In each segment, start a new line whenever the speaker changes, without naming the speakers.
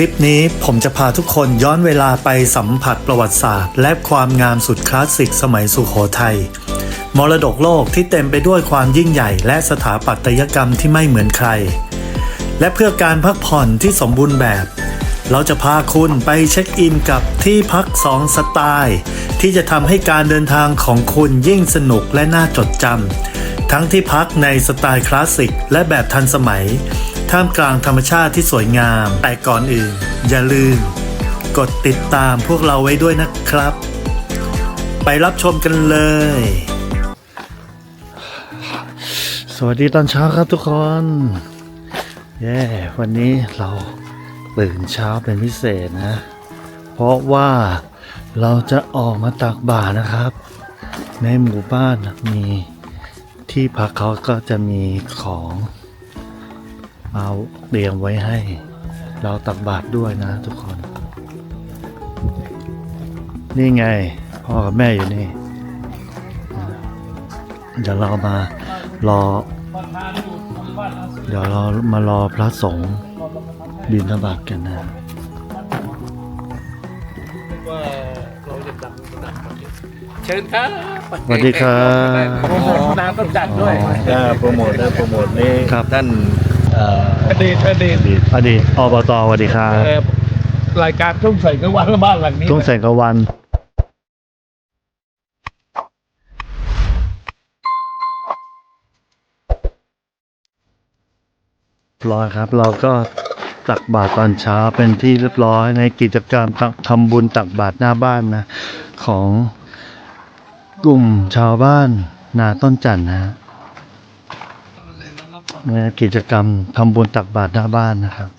ลิปนี้ผมจะพาทุกคนย้อนเวลาไปสัมผัสประวัติศาสตร์ และความงามสุดคลาสสิกสมัยสุโขทัยมรดกโลกที่เต็มไปด้วยความยิ่งใหญ่ และสถาปัตยกรรมที่ไม่เหมือนใคร และเพื่อการพักผ่อนที่สมบูรณ์แบบ เราจะพาคุณไปเช็คอินกับที่พักสองสไตล์ ที่จะทำให้การเดินทางของคุณยิ่งสนุกและน่าจดจำทั้งที่พักในสไตล์คลาสสิกและแบบทันสมัย ท่ามกลางธรรมชาติที่สวยงาม แต่ก่อนอื่น อย่าลืม กดติดตามพวกเราไว้ด้วยนะครับ ไปรับชมกันเลย สวัสดีตอนเช้าครับทุกคนเย้วันนี้เราตื่นเช้าเป็นพิเศษนะ เพราะว่าเราจะออกมาตักบาตรนะครับ ในหมู่บ้านมีที่พักเขาก็จะมีของ เอาเตรียมไว้ให้ เราตักบาตรด้วยนะทุกคน นี่ไง พ่อกับแม่อยู่นี่ เดี๋ยวเรามารอ เดี๋ยวเรามารอพระสงฆ์บินทบาทกันนะ
ว่าเราจะดังดังเชิญครับ
สวัสดีครับ
โปรโมทน้ำต้นจัดด้วย
ได้โปรโมทได้โปรโมทนี่
ครับ
ท่านเอ่อ
อดีตอดีต
อดีตอดีตอบตสวัสดีครับ
เอ่อรายการทุ่งใส่กลางวันและบ้านหลังนี้
ทุ่งแสงกะวัน ร้อยครับ เราก็ตักบาตรตอนเช้าเป็นที่เรียบร้อยในกิจกรรมทำบุญตักบาตรหน้าบ้านนะ ของกลุ่มชาวบ้านนาต้นจันทร์นะฮะใน กิจกรรมทำบุญตักบาตรหน้าบ้านนะครับ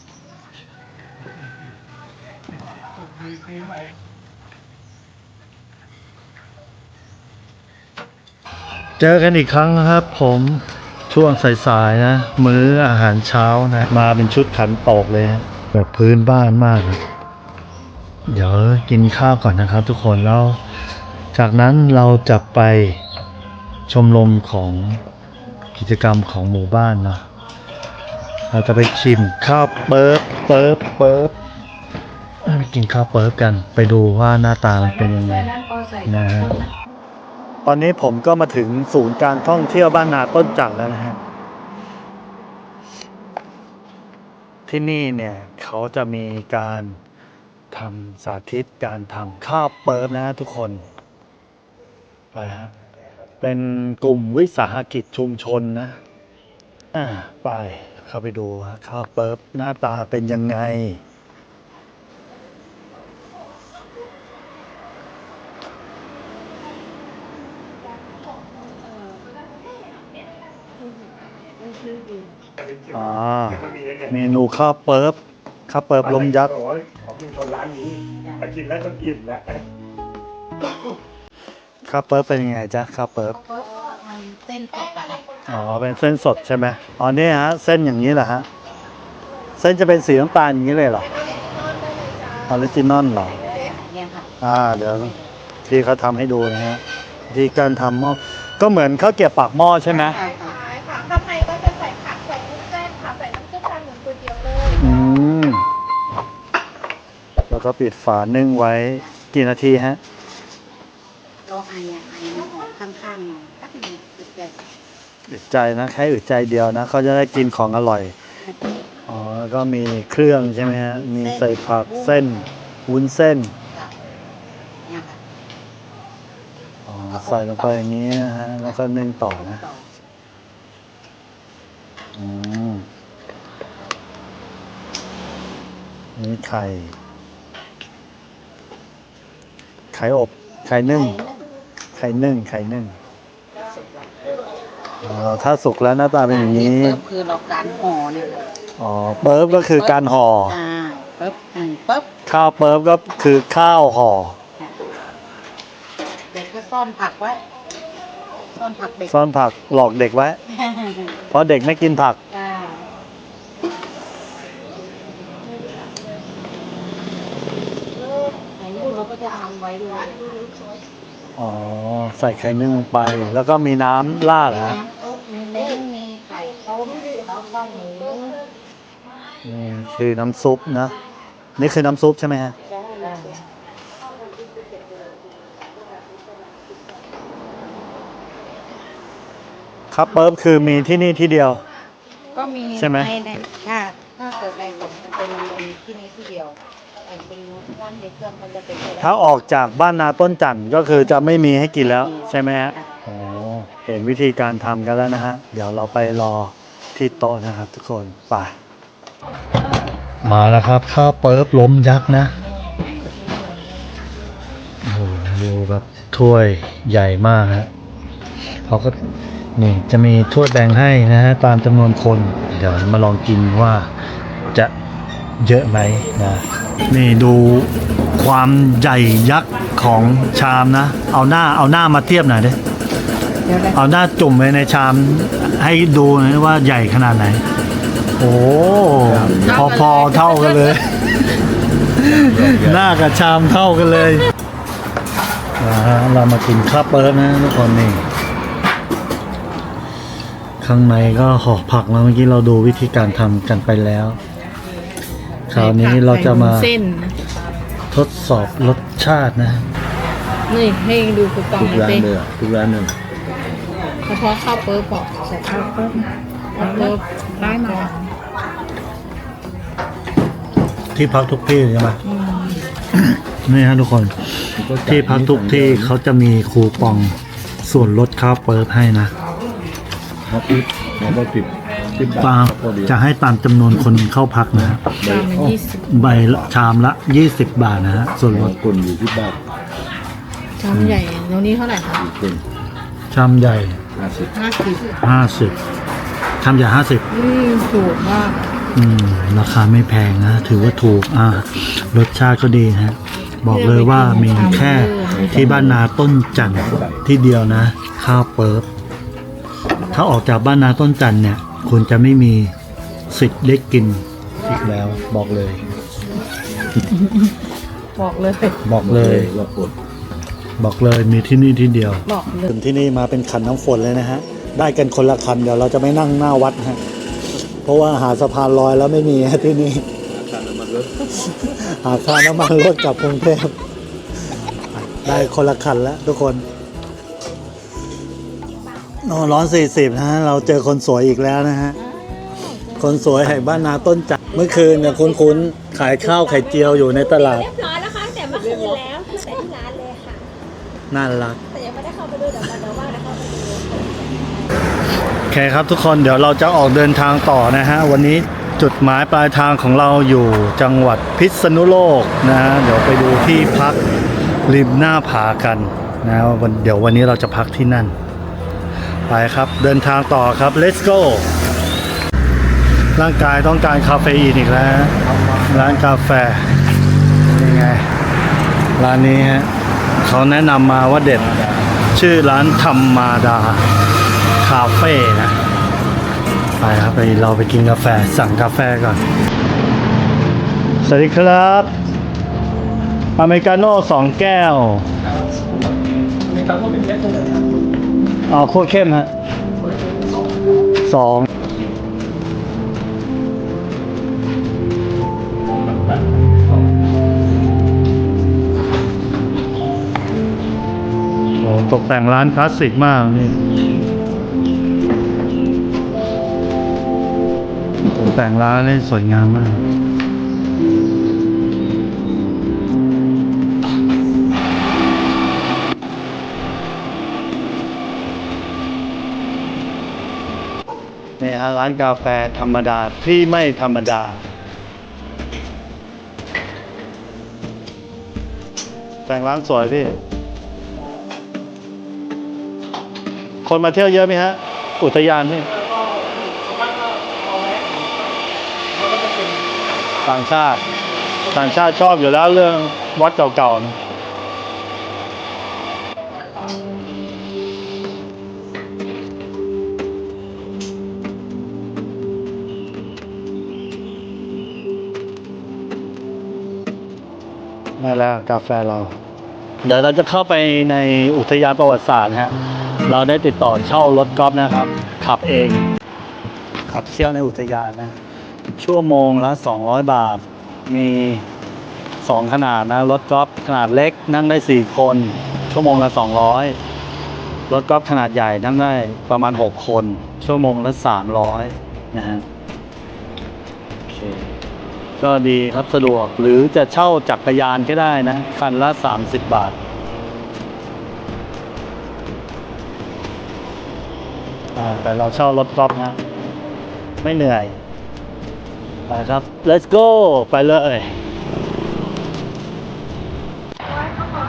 เจอกันอีกครั้งครับ ผมช่วงสายๆนะ มื้ออาหารเช้านะ มาเป็นชุดขันโตกเลย แบบพื้นบ้านมากนะเดี๋ยวกินข้าวก่อนนะครับ ทุกคนแล้วจากนั้นเราจะไปชมรมของ กิจกรรมของหมู่บ้านเนาะเราจะไปชิมข้าวเปิบเปิบเปิบไปกินข้าวเปิบกันไปดูว่าหน้าตามันเป็นยังไงนะฮะตอนนี้ผมก็มาถึงศูนย์การท่องเที่ยวบ้านนาต้นจักรแล้วนะฮะที่นี่เนี่ยเขาจะมีการทำสาธิตการทำข้าวเปิบนะทุกคนไปฮะ เป็นกลุ่มวิสาหกิจชุมชนนะอ่าไปเข้าไปดูฮะข้าวเปิบหน้าตาเป็นยังไง อ่า เมนูข้าวเปิบข้าวเปิบลมยักษ์
ของชุมชนร้านนี้ไปกินแล้วต้องอิ่มแล้ว
ข้าวเปิบเป็นยังไงจ๊ะข้าวเปิบ
มันเส้นสดอะไร
อ๋อเป็นเส้นสดใช่ไหมอ๋อนี่ฮะเส้นอย่างนี้เหรอฮะเส้นจะเป็นสีน้ำตาลอย่างนี้เลยเหรอออริจินอลเหรอ
เนี่ยค่ะ
อ่าเดี๋ยวพี่เขาทำให้ดูนะฮะที่การทำหม้อก็เหมือนข้าวเกรียบปากหม้อใช่ไหม
ใช่ค่ะ
ใช่ค่ะข้างในก็จะใส่ผักใส่วุ้นเส้นค่ะใส่น้ำซุปทานเหมือนก๋วยเตี๋ยวเลย
อืมแล้วก็ปิดฝานึ่งไว้กี่นาทีฮะ
โรคไออะไอมันออกข้างๆหน่อยแป๊บนึงติดใจ
อึ ดใจนะแค่อึดใจเดียวนะเขาจะได้กินของอร่อยอ๋อแล้วก็มีเครื่องใช่ไหมฮะมีใส่ผักเส้นวุ้นเส้น
เนี่ยค่ะ
อ๋อใส่ลงไปอย่างนี้นะฮะแล้วก็นึ่งต่อนะ
อ
อืมนี่ไข่ไข่อบไข่นึ่งไข่นึ่งไข่นึ่ง อ๋อถ้าสุกแล้วหน้าตาเป็นอย่างนี้
เปิบคือเราการห่อเนี่ยค่ะ
อ๋อเปิบก็คือการห่อ
อ่าปึ๊บอืมปึ๊บ
ข้าวเปิบก็คือข้าวห่อ
เด็กก็ซ่อนผักไว้ ซ่อนผักเด็ก
ซ่อนผักหลอกเด็กไว้ เพราะเด็กไม่กินผัก
อ่าไหนดูเราก็จะทำไว้ด้วย
อ๋อ ใส่ไข่นึ่งลงไป แล้วก็มีน้ำราดนะ
อุ๊บมีเล้งมีไข่ต้มแล้วก็หมู
นี่คือน้ำซุปนะ นี่คือน้ำซุปใช่ไหมฮะครับเปิบคือมีที่นี่ที่เดียว
ก็มี
ใช่ไหม
ในในถ้าถ้าเกิดในผมจะเป็นที่นี้ที่เดียว เป็นร้านในเครื่องมันจะเป็นไปได้
ถ้าออกจากบ้านนาต้นจันทร์ก็คือจะไม่มีให้กินแล้วใช่ไหมฮะโอ้เห็นวิธีการทำกันแล้วนะฮะ เดี๋ยวเราไปรอที่โต๊ะนะครับ ทุกคนไปมาแล้วครับข้าวเปิบล้มยักษ์นะโอ้โหดูแบบถ้วยใหญ่มากฮะเขาก็นี่จะมีถ้วยแบ่งให้นะฮะตามจำนวนคน เดี๋ยวมาลองกินว่าจะ เยอะไหมนะนี่ดูความใหญ่ยักษ์ของชามนะ เอาหน้าเอาหน้ามาเทียบหน่อยดิ
เดี๋ยวนะ
เอาหน้าจุ่มไปในชามให้ดูหนะว่าใหญ่ขนาดไหน โอ้พอพอๆเท่ากันเลย หน้ากับชามเท่ากันเลยนะฮะเรามากินข้าวเปิบนะทุกคนนี่ข้างในก็ห่อผักแล้วเมื่อกี้เราดูวิธีการทำกันไปแล้ว คราวนี้เราจะมา
เส้นนะ
ทดสอบรสชาตินะ
นี่ให้ดูคูปอง
ทุก
หน่อย
ร้าน
สิ
เลยอะทุกร้านหนึ่ง
เฉพาะข้าวเปิ๊บบอก
ใส่ข้าวเพิ่ม
ข้าวเปิ๊บได้มา
ที่พักทุกที่ใช่ไหมนี่ฮะทุกคนที่พักทุกที่เขาจะมีคูปองส่วนลดค่าเปิดให้นะ
ครับอีกแล้วก็ติ ดติด
ตาม
พอดี
จะให้ตามจำนวนคนเข้าพักนะฮะ
จานมันยี่สิบ
ใบละชามละ 20 บาทนะฮะส่วนลด
คนอยู่ที่บ้าน
ชามใหญ่ตรงนี้เท่าไหร่คะ
อีกคน
ชามใหญ่
ห้าสิบ
ห้าสิบ
50ชามใหญ่50
อืมถูกมาก
อืมราคาไม่แพงนะถือว่าถูกอ่ารสชาติก็ดีนะฮะบอกเลยว่ามีแค่ที่บ้านนาต้นจันทร์ที่เดียวนะ ข้าวเปิบถ้าออกจากบ้านนาต้นจันทร์เนี่ย คุณจะไม่มีสิทธิ์ได้กินอีกแล้ว บอกเลย
บอกเลย
บอกเลย
ว่าปวด
บอกเลยมีที่นี่ที่เดียว
บอกเลย
ถึงที่นี่มาเป็นขันน้ำฝนเลยนะฮะ ได้กันคนละคันเดี๋ยวเราจะไม่นั่งหน้าวัดฮะเพราะว่าหาสะพานลอยแล้วไม่มีฮะที่นี่หาค่าน้ำมันรถกลับกรุงเทพได้คนละคันแล้วทุกคนโนร้อนสี่สิบนะฮะ เราเจอคนสวยอีกแล้วนะฮะ คนสวยแห่งบ้านนาต้นจักรเมื่อคืนเนี่ยคุ้นๆขายข้าวไข่เจียวอยู่ในตลาด
เรียบร้อยแล้วค่ะแต่เมื่อคืนแล้วคือแต่ที่ร้านเลยค่ะ
น่ารัก
แต่ยังไม่ได้เข้าไปดูเดี๋ยวมาเดี๋ยวว่าแล้วเข้าไปดู
โอเคครับทุกคนเดี๋ยวเราจะออกเดินทางต่อนะฮะ วันนี้จุดหมายปลายทางของเราอยู่จังหวัดพิษณุโลกนะฮะเดี๋ยวไปดูที่พักริมหน้าผากันนะวันเดี๋ยววันนี้เราจะพักที่นั่น ไปครับ เดินทางต่อครับ let's go ร่างกายต้องการคาเฟอีนอีกแล้ว ร้านกาแฟยังไง ร้านนี้ฮะเขาแนะนำมาว่าเด็ด ชื่อร้านธรรมาดา คาเฟ่นะ ไปครับไปเราไปกินกาแฟสั่งกาแฟก่อน สวัสดีครับ อเมริกาโน่สองแก้วอ๋ อโคตรเข้มฮะสองโอ้ตกแต่งร้านคลาสสิกมากนี่ตกแต่งร้านได้สวยงามมาก นี่ฮะร้านกาแฟธรรมดาที่ไม่ธรรมดา แต่งร้านสวยพี่ คนมาเที่ยวเยอะไหมฮะ อุทยานพี่ต่างชาติ ต่างชาติชอบอยู่แล้วเรื่องวัดเก่าๆนะ แล้วกาแฟเรา เดี๋ยวเราจะเข้าไปในอุทยานประวัติศาสตร์ฮะเราได้ติดต่อเช่ารถกอล์ฟนะครับ ขับเอง ขับเที่ยวในอุทยานนะ ชั่วโมงละ 200 บาท มีสองขนาดนะ รถกอล์ฟขนาดเล็กนั่งได้สี่คน ชั่วโมงละสองร้อยรถกอล์ฟขนาดใหญ่นั่งได้ประมาณหกคน ชั่วโมงละสามร้อยนะฮะโอเค ก็ดีครับสะดวกหรือจะเช่าจักรยานก็ได้นะ คันละสามสิบบาท แต่เราเช่ารถกอล์ฟนะ ไม่เหนื่อย ไปครับ let's go ไปเลย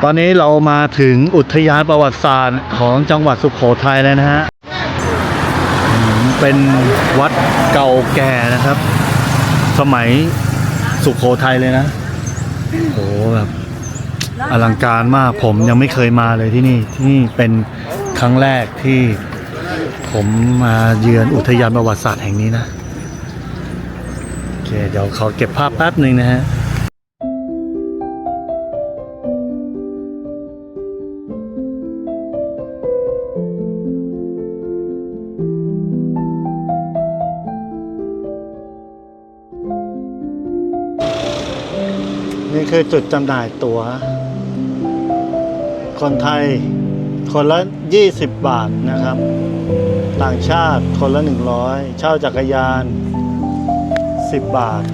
ตอนนี้เรามาถึงอุทยานประวัติศาสตร์ของจังหวัดสุขโขทัยแล้วนะฮะ เป็นวัดเก่าแก่นะครับ สมัย สุขโขทัยเลยนะโอ้แบบอลังการมากผมยังไม่เคยมาเลยที่นี่ที่นี่เป็นครั้งแรกที่ผมมาเยือนอุทยานประวัติศาสตร์แห่งนี้นะ โอเค เดี๋ยวขอเก็บภาพแป๊บหนึ่งนะฮะ คือจุดจำหน่ายตั๋ว คนไทยคนละ 20 บาทนะครับ ต่างชาติคนละ 100 เช่าจักรยาน 10 บาท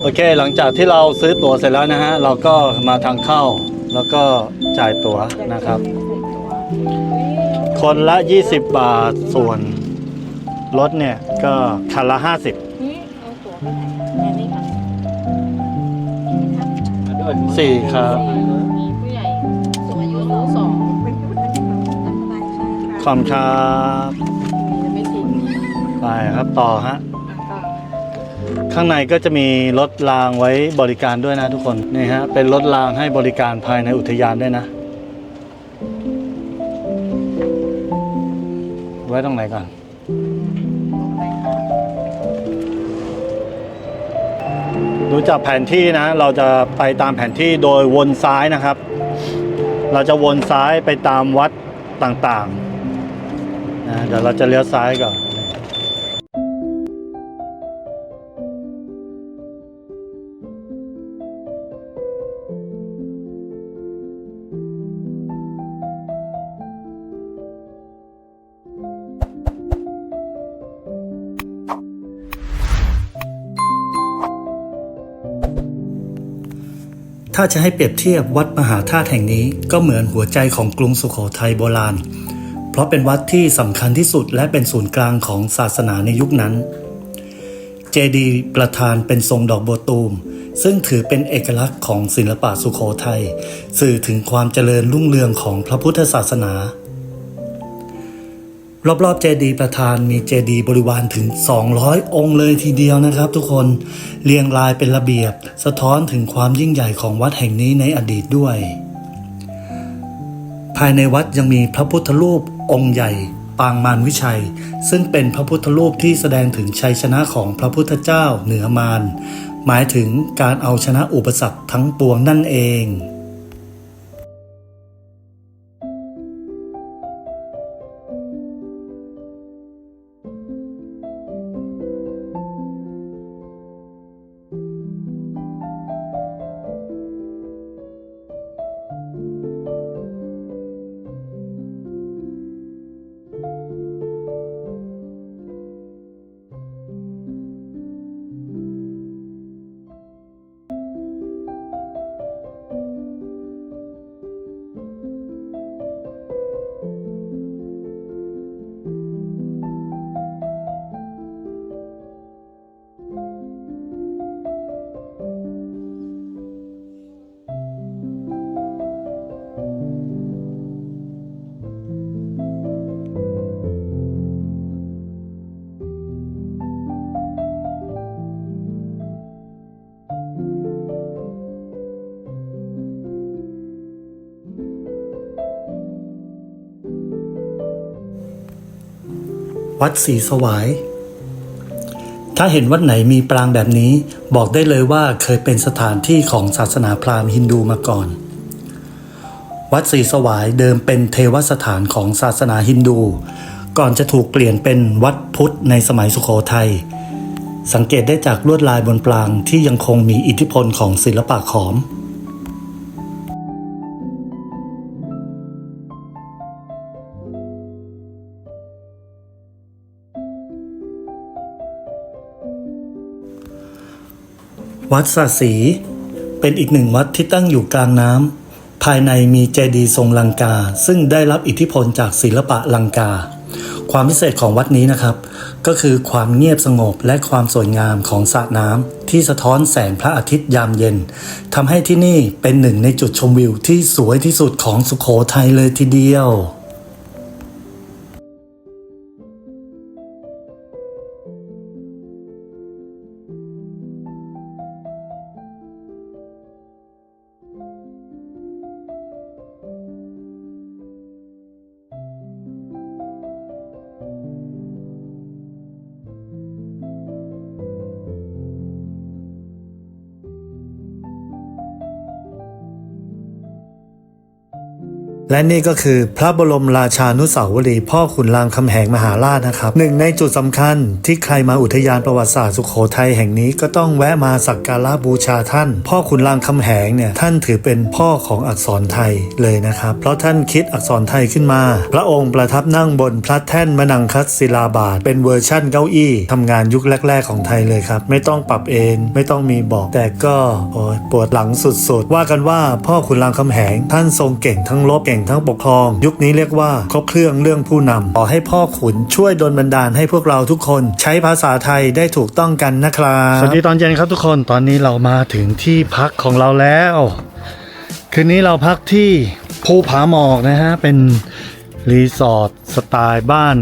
โอเคหลังจากที่เราซื้อตั๋วเสร็จแล้วนะฮะ เราก็มาทางเข้าแล้วก็จ่ายตั๋วนะครับ คนละ 20 บาทส่วนรถเนี่ยก็คันละ 50
นี่เอาตั๋วไปไหนอันนี้ค่ะ
สี่ครับ
มีผู้ใหญ่สูงอายุสองตามสบายค่ะ
ขอบคุณครับ
จะไม่ทิ้ง
ไปครับต่อฮะ ข้างในก็จะมีรถรางไว้บริการด้วยนะทุกคน นี่ฮะ เป็นรถรางให้บริการภายในอุทยานด้วยนะ ไว้ตรงไหนก่อน ดูจากแผนที่นะ เราจะไปตามแผนที่โดยวนซ้ายนะครับ เราจะวนซ้ายไปตามวัดต่างๆนะเดี๋ยวเราจะเลี้ยวซ้ายก่อน ถ้าจะให้เปรียบเทียบวัดมหาธาตุแห่งนี้ก็เหมือนหัวใจของกรุงสุโขทัยโบราณ เพราะเป็นวัดที่สำคัญที่สุดและเป็นศูนย์กลางของศาสนาในยุคนั้น เจดีย์ประธานเป็นทรงดอกโบตูม ซึ่งถือเป็นเอกลักษณ์ของศิลปะสุโขทัยสื่อถึงความเจริญรุ่งเรืองของพระพุทธศาสนา รอบๆเจดีย์ประธานมีเจดีย์บริวารถึง 200 องค์เลยทีเดียวนะครับ ทุกคนเรียงรายเป็นระเบียบ สะท้อนถึงความยิ่งใหญ่ของวัดแห่งนี้ในอดีตด้วย ภายในวัดยังมีพระพุทธรูปองค์ใหญ่ปางมารวิชัย ซึ่งเป็นพระพุทธรูปที่แสดงถึงชัยชนะของพระพุทธเจ้าเหนือมารหมายถึงการเอาชนะอุปสรรคทั้งปวงนั่นเอง วัดศรีสวาย ถ้าเห็นวัดไหนมีปรางแบบนี้บอกได้เลยว่าเคยเป็นสถานที่ของศาสนาพราหมณ์ฮินดูมาก่อน วัดศรีสวายเดิมเป็นเทวสถานของศาสนาฮินดู ก่อนจะถูกเปลี่ยนเป็นวัดพุทธในสมัยสุโขทัยสังเกตได้จากลวดลายบนปรางที่ยังคงมีอิทธิพลของศิลปะขอม วัดสะสีเป็นอีกหนึ่งวัดที่ตั้งอยู่กลางน้ำภายในมีเจดีย์ทรงลังกา ซึ่งได้รับอิทธิพลจากศิลปะลังกา ความพิเศษของวัดนี้นะครับ ก็คือความเงียบสงบและความสวยงามของสระน้ำที่สะท้อนแสงพระอาทิตย์ยามเย็นทำให้ที่นี่เป็นหนึ่งในจุดชมวิวที่สวยที่สุดของสุโขทัยเลยทีเดียว และนี่ก็คือพระบรมราชานุสาวรีย์พ่อขุนรามคำแหงมหาราชนะครับหนึ่งในจุดสำคัญที่ใครมาอุทยานประวัติศาสตร์สุโขทัยแห่งนี้ก็ต้องแวะมาสักการะบูชาท่าน พ่อขุนรามคำแหงเนี่ยท่านถือเป็นพ่อของอักษรไทยเลยนะครับ เพราะท่านคิดอักษรไทยขึ้นมา พระองค์ประทับนั่งบนพระแท่นมนังคัตศิลาบาทเป็นเวอร์ชั่นเก้าอี้ทำงานยุคแรก ๆ ของไทยเลยครับไม่ต้องปรับเองไม่ต้องมีบอก แต่ก็ปวดหลังสุดๆว่ากันว่าพ่อขุนรามคำแหงท่านทรงเก่งทั้งรบเก่งทั้งปกครอง ยุคนี้เรียกว่าครบเครื่องเรื่องผู้นำขอให้พ่อขุนช่วยดลบันดาลให้พวกเราทุกคน ใช้ภาษาไทยได้ถูกต้องกันนะครับสวัสดีตอนเย็นครับทุกคนตอนนี้เรามาถึงที่พักของเราแล้ว คืนนี้เราพักที่ภูผาหมอกนะฮะเป็นรีสอร์ทสไตล์บ้าน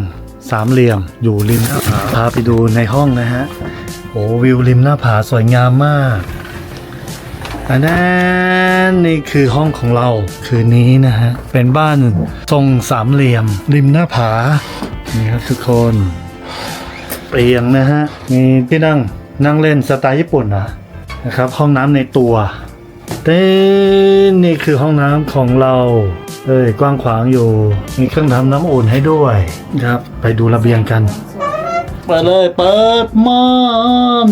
สามเหลี่ยมอยู่ริมหน้าผาพาไปดูในห้องนะฮะโอ้วิวริมหน้าผาสวยงามมาก อันนั้นนี่คือห้องของเราคืนนี้นะฮะ เป็นบ้านทรงสามเหลี่ยม ริมหน้าผา นี่ครับทุกคนเตียงนะฮะ มีที่นั่งนั่งเล่นสไตล์ญี่ปุ่นนะนะครับ ห้องน้ำในตัวเต้นี่คือห้องน้ำของเรา เอ้ยกว้างขวางอยู่ มีเครื่องทำน้ำอุ่นให้ด้วยครับ ไปดูระเบียงกัน เปิดเลย เปิดม่าน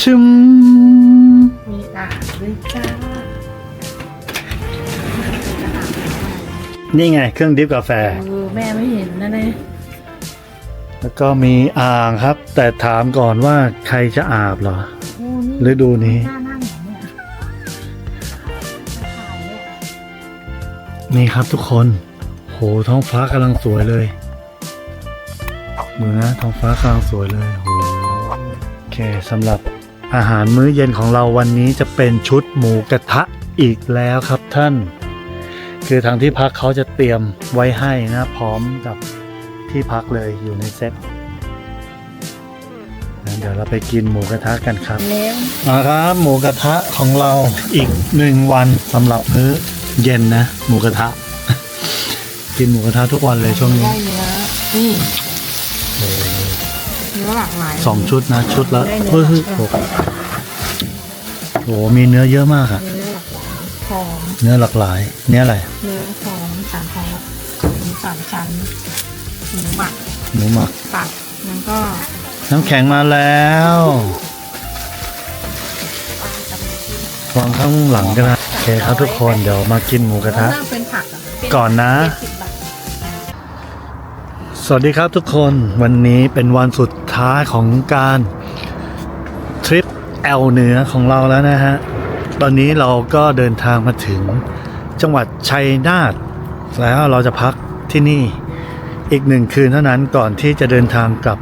ชิม
มี
นี่ไง เครื่องดริฟกาแฟ
เออแม่ไม่เห็นนะเนี่ย
แล้วก็มีอ่างครับ แต่ถามก่อนว่าใครจะอาบเหรอ
โอ้นี่
ฤดูนี้
น่านั่งเหรอเนี่ยถ่ายเนี่ย
นี่ครับทุกคน โหท้องฟ้ากำลังสวยเลยมือนะท้องฟ้ากำลังสวยเลยโหโอเคสำหรับอาหารมื้อเย็นของเราวันนี้จะเป็นชุดหมูกระทะอีกแล้วครับท่าน คือทางที่พักเขาจะเตรียมไว้ให้นะพร้อมกับที่พักเลยอยู่ในเซ็ตงั้นเดี๋ยวเราไปกินหมูกระทะกันครับ
แล้ว
มาครับหมูกระทะของเราอีกหนึ่งวันสำหรับมื้อเย็นนะ หมูกระทะ กินหมูกระทะทุกวันเลยช่วงนี้
ได้เนื้อนี่เนื้อหลากหลาย
สองชุดนะชุดละ
ได้เนื้
เฮ้
อย
เฮ้ยโอ้โหโอ้โหมีเนื้อเยอะมากอะ
เนื้ อหลากหลายหอม
เนื้อหลากหลาย เนื้ออะไร
เนื้อหอมสามชั้นหมูสามชั้นหมูหมัก
หมูหมัก
ตับแล้วก็
น้ำแข็งมาแล้ววางข้างหลังกันนะโอเคครับทุกคนเดี๋ยวมากินหมูกระทะ
แล้วเป็นผักอะเป็น
ก่อนนะ
เจ็ดสิบบาท
สวัสดีครับทุกคนวันนี้เป็นวันสุดท้ายของการทริปแอลเหนือของเราแล้วนะฮะ ตอนนี้เราก็เดินทางมาถึงจังหวัดชัยนาทแล้วเราจะพักที่นี่อีกหนึ่งคืนเท่านั้นก่อนที่จะเดินทางกลับ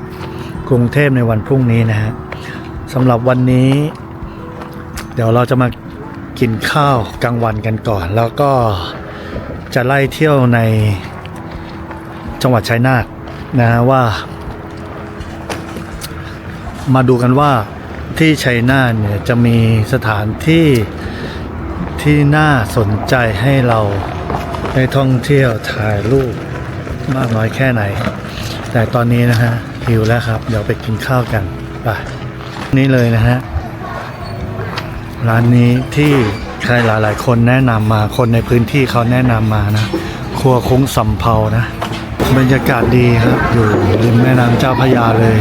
กรุงเทพในวันพรุ่งนี้นะฮะสำหรับวันนี้ เดี๋ยวเราจะมากินข้าวกลางวันกันก่อน แล้วก็จะไล่เที่ยวในจังหวัดชัยนาทนะฮะว่า มาดูกันว่า ที่ชัยนาทเนี่ยจะมีสถานที่ที่น่าสนใจให้เราได้ท่องเที่ยวถ่ายรูปมากน้อยแค่ไหน แต่ตอนนี้นะฮะหิวแล้วครับ เดี๋ยวไปกินข้าวกันไปนี่เลยนะฮะร้านนี้ที่ใครหลาย ๆ คนแนะนำมาคนในพื้นที่เขาแนะนำมานะ ครัวคุ้งสำเภานะ บรรยากาศดีครับ อยู่ริมแม่น้ำเจ้าพระยาเลย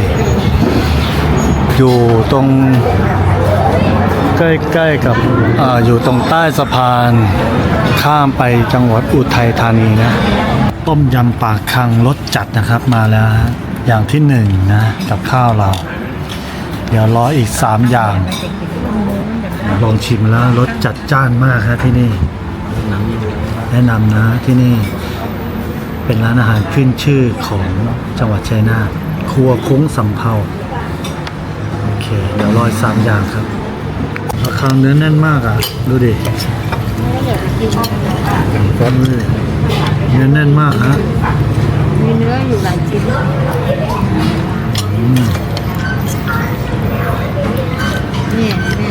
อยู่ตรงใกล้ๆกับออยู่ตรงใต้สะพานข้ามไปจังหวัดอุทัยธานีนะ ต้มยำปากคังรสจัดนะครับมาแล้วฮะอย่างที่หนึ่งนะกับข้าวเรา เดี๋ยวรออีกสามอย่าง ลองชิมแล้วรสจัดจ้านมากครับที่นี่แนะนำนะที่นี่ เป็นร้านอาหารขึ้นชื่อของจังหวัดชัยนาทครัวคุ้งสำเภา เคเดี๋ยวรออีกสามอย่างครับราคาเนื้อแน่นมากอะดูดิดูดิเนื้อแน่นมากฮะ
มีเนื้ออยู่หลายชิ้น
อืม
นี่นี่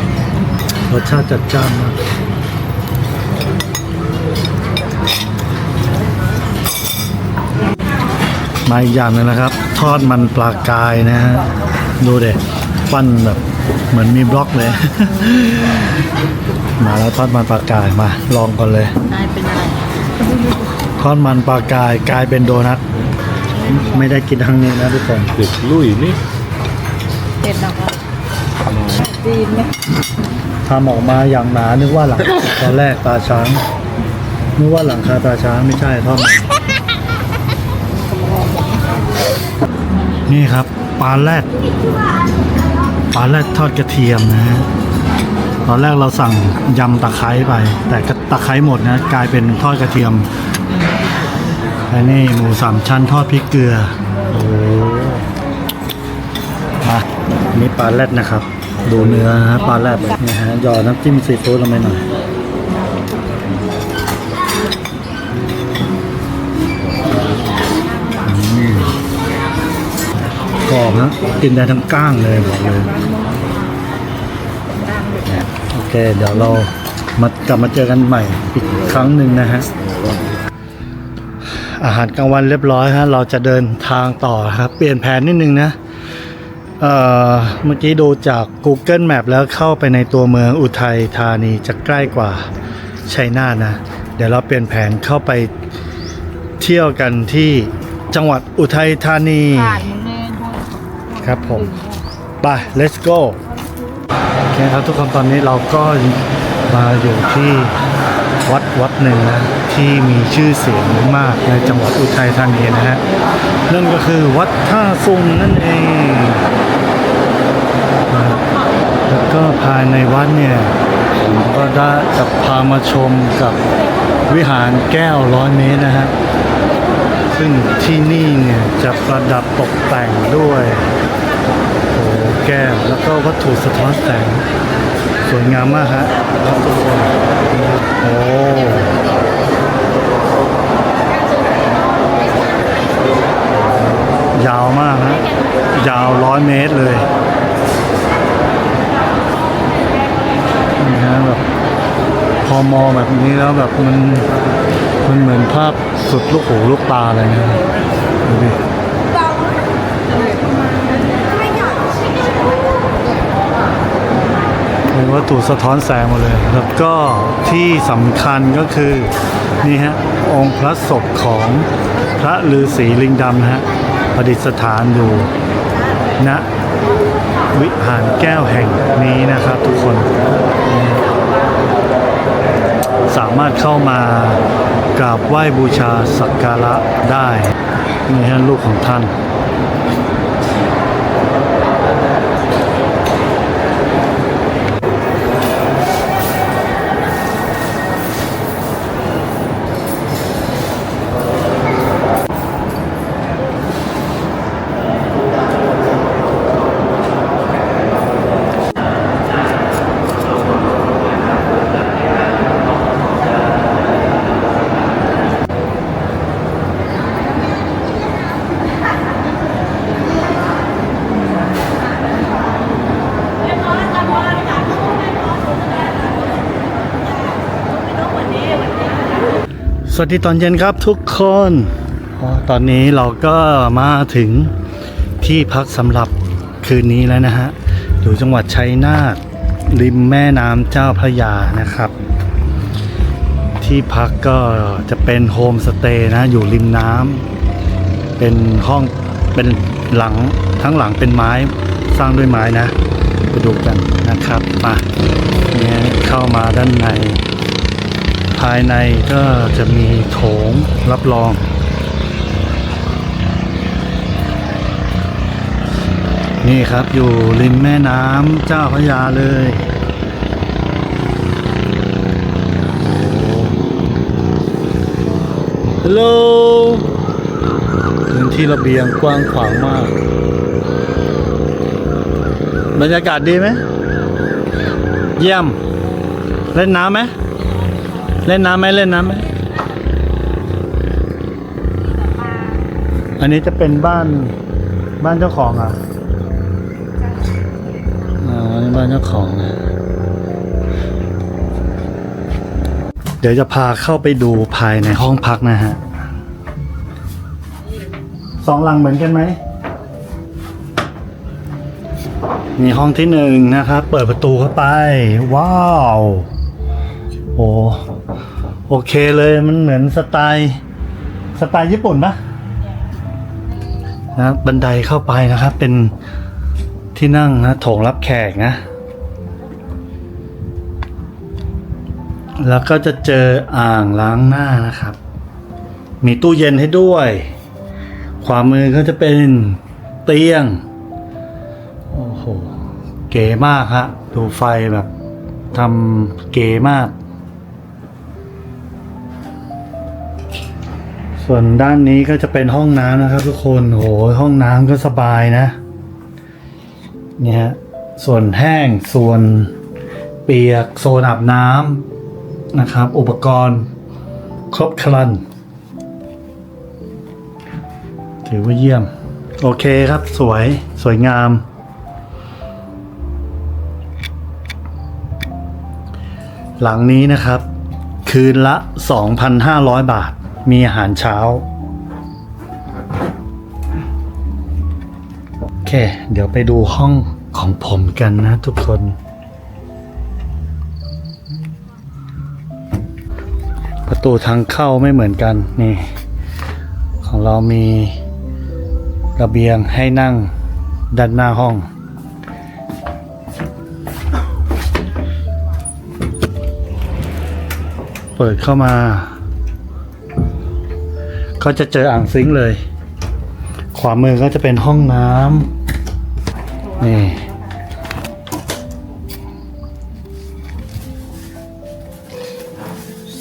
รสชาติจัดจ้านมากมาอีกอย่างหนึงนะครับ ทอดมันปลากายนะฮะ ดูเด็ ปั้นแบบเหมือนมีบล็อกเลย มาแล้วทอดมันปลากายมา ลองก่อนเลย
นายเป็นอะไร
ทอดมันปลากายกลายเป็นโดนัทไม่ได้กินทั้งนี้นะทุกคน
ติดลุยนี่
เด็ดหรอกว่าจีนไหม
ทำออกมาอย่างหนานึกว่าหลัง ตอนแรกตาช้างนึกว่าหลังคาตาช้างไม่ใช่ทอดมันนี่ครับปลาแรด ปลาแรดทอดกระเทียมนะฮะตอนแรกเราสั่งยำตะไคร้ไป แต่ตะไคร้หมดนะ กลายเป็นทอดกระเทียมและนี่หมูสามชั้นทอดพริกเกลือโอ้มาอันนี่ปลาแรดนะครับ ดูเนื้อฮะปลาแรดเลยนะฮะหยอดน้ำจิ้มซีฟู้ดลงไปหน่อย นะกินได้ทั้งก้างเลยบอกเลยโอเค เดี๋ยวเรามากลับมาเจอกันใหม่อีกครั้งหนึ่งนะฮะอาหารกลางวันเรียบร้อยฮะเราจะเดินทางต่อครับเปลี่ยนแผนนิดนึงนะเเมื่อกี้ดูจาก Google Map แล้วเข้าไปในตัวเมืองอุทัยธานีจะใกล้กว่าชัยนาทนะ เดี๋ยวเราเปลี่ยนแผนเข้าไปเที่ยวกันที่จังหวัดอุทัยธานี
ผ่านมึง
ครับผม ไป let's go โอเคครับทุกคนตอนนี้เราก็มาอยู่ที่วัดวัดหนึ่งนะ ที่มีชื่อเสียงมากในจังหวัดอุทัยธานีนะฮะนั่นก็คือวัดท่าซุงนั่นเองนะแล้วก็ภายในวัดเนี่ยผมก็ได้จะพามาชมกับวิหารแก้วร้อยเมตรนะฮะ ซึ่งที่นี่เนี่ยจะประดับตกแต่งด้วยโอ้โหแก้วแล้วก็วัตถุสะท้อนแสง สวยงามมากฮะรับทุกคนโอ้ยาวมากฮะยาวร้อยเมตรเลยนี่ฮะแบบพอมองแบบนี้แล้วแบบมันมันเหมือนภาพ สุดลูกหูลูกตาอะไรเลยนะดูดิเป็นวัตถุสะท้อนแสงหมดเลย แล้วก็ที่สำคัญก็คือนี่ฮะองค์พระศพของพระฤาษีลิงดำนะฮะประดิษฐานอยู่ณวิหารแก้วแห่งนี้นะครับทุกคน สามารถเข้ามา กราบไหว้บูชาสักการะได้นี่ฮะลูกของท่าน วัสดีตอนเย็นครับทุกคน ตอนนี้เราก็มาถึงที่พักสำหรับคืนนี้แล้วนะฮะ อยู่จังหวัดชัยนาทริมแม่น้ำเจ้าพระยานะครับ ที่พักก็จะเป็นโฮมสเตย์นะ อยู่ริมน้ำเป็นห้องเป็นหลังทั้งหลังเป็นไม้สร้างด้วยไม้นะ ไปดูกันนะครับมาเนี่ยเข้ามาด้านในายในก็จะมีโถงรับรองนี่ครับอยู่ริมแม่น้ำเจ้าพระยาเลย ฮัลโหลพื้นที่ระเบียงกว้างขวางมาก บรรยากาศดีไหม เยี่ยม เล่นน้ำไหม เล่นน้ำไหมเล่นน้ำไหมอันนี้จะเป็นบ้านบ้านเจ้าของอะอ๋อนี่บ้านเจ้าของนะเดี๋ยวจะพาเข้าไปดูภายในห้องพักนะฮะสองหลังเหมือนกันไหมนี่ห้องที่หนึ่งนะครับ เปิดประตูเข้าไป ว้าว โอ้ โอเคเลยมันเหมือนสไตล์สไตล์ญี่ปุ่นปะนะบันไดเข้าไปนะครับ เป็นที่นั่งนะโถงรับแขกนะ แล้วก็จะเจออ่างล้างหน้านะครับ มีตู้เย็นให้ด้วย ขวามือก็จะเป็นเตียง โอ้โห เก๋มากฮะ ดูไฟแบบทำเก๋มาก ส่วนด้านนี้ก็จะเป็นห้องน้ำนะครับ ทุกคนโหห้องน้ำก็สบายนะเนี่ยฮะส่วนแห้งส่วนเปียกโซนอาบน้ำนะครับ อุปกรณ์ครบครัน ถือว่าเยี่ยม โอเคครับสวยสวยงาม หลังนี้นะครับ คืนละ 2,500 บาท มีอาหารเช้า โอเค เดี๋ยวไปดูห้องของผมกันนะทุกคน ประตูทางเข้าไม่เหมือนกัน นี่ ของเรามีระเบียงให้นั่งด้านหน้าห้องเปิดเข้ามา ก็จะเจออ่างซิงค์เลย ขวามือก็จะเป็นห้องน้ำนี่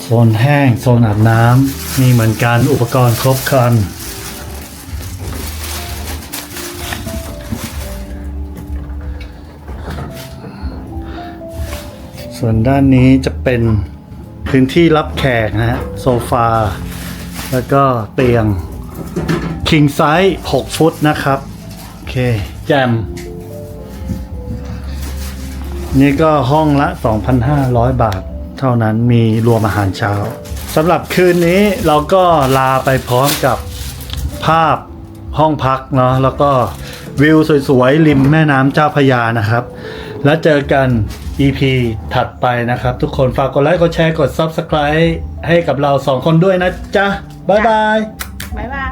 โซนแห้งโซนอาบน้ำมีเหมือนกันอุปกรณ์ครบครันส่วนด้านนี้จะเป็นพื้นที่รับแขกนะฮะโซฟา แล้วก็เตียง king size 6 ฟุตนะครับ โอเค แจม นี่ก็ห้องละ 2,500 บาท เท่านั้นมีรวมอาหารเช้าสำหรับคืนนี้เราก็ลาไปพร้อมกับภาพห้องพักเนาะแล้วก็วิวสวยๆ ริมแม่น้ำเจ้าพยานะครับ แล้วเจอกัน EP ถัดไปนะครับ ทุกคนฝากกดไลค์กดแชร์กด Subscribe ให้กับเราสองคนด้วยนะจ๊ะ บ๊ายบาย
บ๊ายบาย